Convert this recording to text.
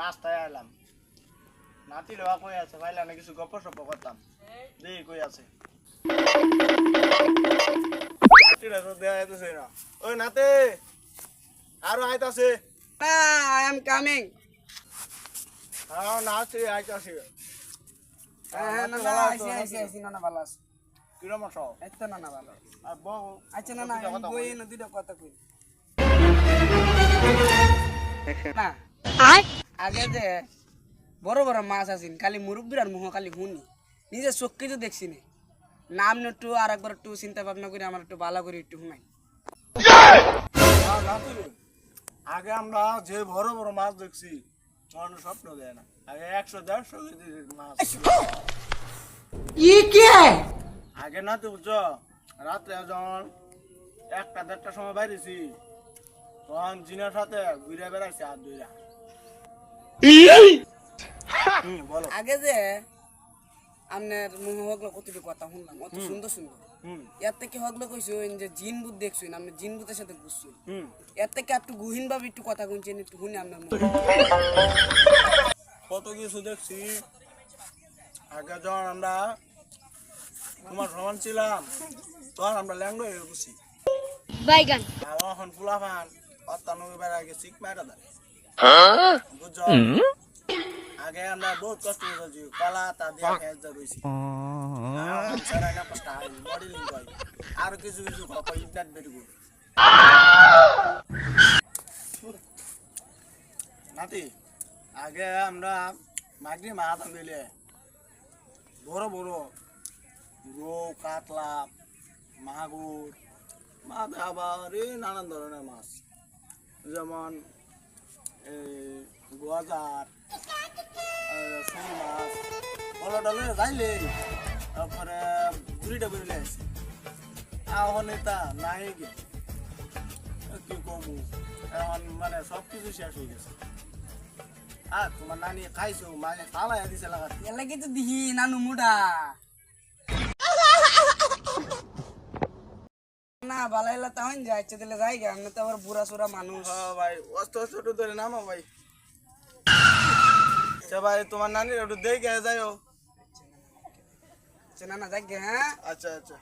পাইলাম নাতি লোয়া কই আছে? পাইলাম না কিছু গপ্প সপ্প করতাম। দেখি কই আছে? নাতিরা তো দেয়া যাইতেছে না। ওই নাতে আরও আইতাছে। আই এম কামিং হ্যাঁ নাচে আইতাছে। হ্যাঁ না না আইসি আইসি আইসি না না ভালো আছে। কিরম আছো? এই না না ভালো আর বউ? আচ্ছা না না বই বলি। কথা কই। না। আগে যে বড় বড় মাছ আছেন খালি মুরব্বীর আর মুহ খালি শুনি। নিজে চোখকে তো দেখছি না। নাম একটু আর একবার একটু চিন্তা ভাবনা করে আমার একটু ভালো করে একটু রে, আগে আমরা যে বড় বড় মাছ দেখছি তখন স্বপ্ন দেয় না। আগে একশো দেড়শো মাছ ই কে? আগে না তো বুঝছ রাত্রে যখন একটা দেড়টার সময় বাইরেছি তখন জিনের সাথে ঘুরে বেড়াইছে আর দুইরা আগে যে আপনার মুহ হগলো কতটুকু কথা শুনলাম অত সুন্দর সুন্দর। হুম। এর থেকে হগলো কইছো যে জিন দেখছুন আপনি জিন বুধের সাথে বুঝছুন হুম। এর থেকে একটু গুহীন ভাবে একটু কথা কইছেন একটু শুনি আপনার। কত কিছু দেখছি। আগে যখন আমরা তোমার সমান ছিলাম তখন আমরা ল্যাংড়ো হয়ে গেছি। বাইগান। এখন ফুলাফান বেড়া দেয় বুঝছ আগে আমরা বহুত কষ্ট করেছি কলা তা দিয়ে ফেস মডেলিং আর কিছু কিছু নাতি আগে আমরা মাগরি মাছ আনলে বড় বড় রৌ কাতলা মাগুর মাছ আবার নানান ধরনের মাছ যেমন গজার শিঙি মাছ বড় ডালে যাইলে তারপরে বুড়িটা বেরিয়ে আসছে এখন এটা নাই গে। কি কমু এখন মানে সব কিছু শেষ হয়ে গেছে। আর তোমার নানি খাইছো মানে ফালাই দিছে লাগে তো দিহি নানু মুডা। না বালাইলা তাহন যায় ইচ্ছে দিলে যাই গে আপনি তো আবার বুড়া সুরা মানুষ। হ্যাঁ ভাই অস্ত অস্ত ধরে নামো ভাই। ভাই তোমার নানির একটু দেখে যাইও আচ্ছা, না না যাই গে হ্যাঁ আচ্ছা আচ্ছা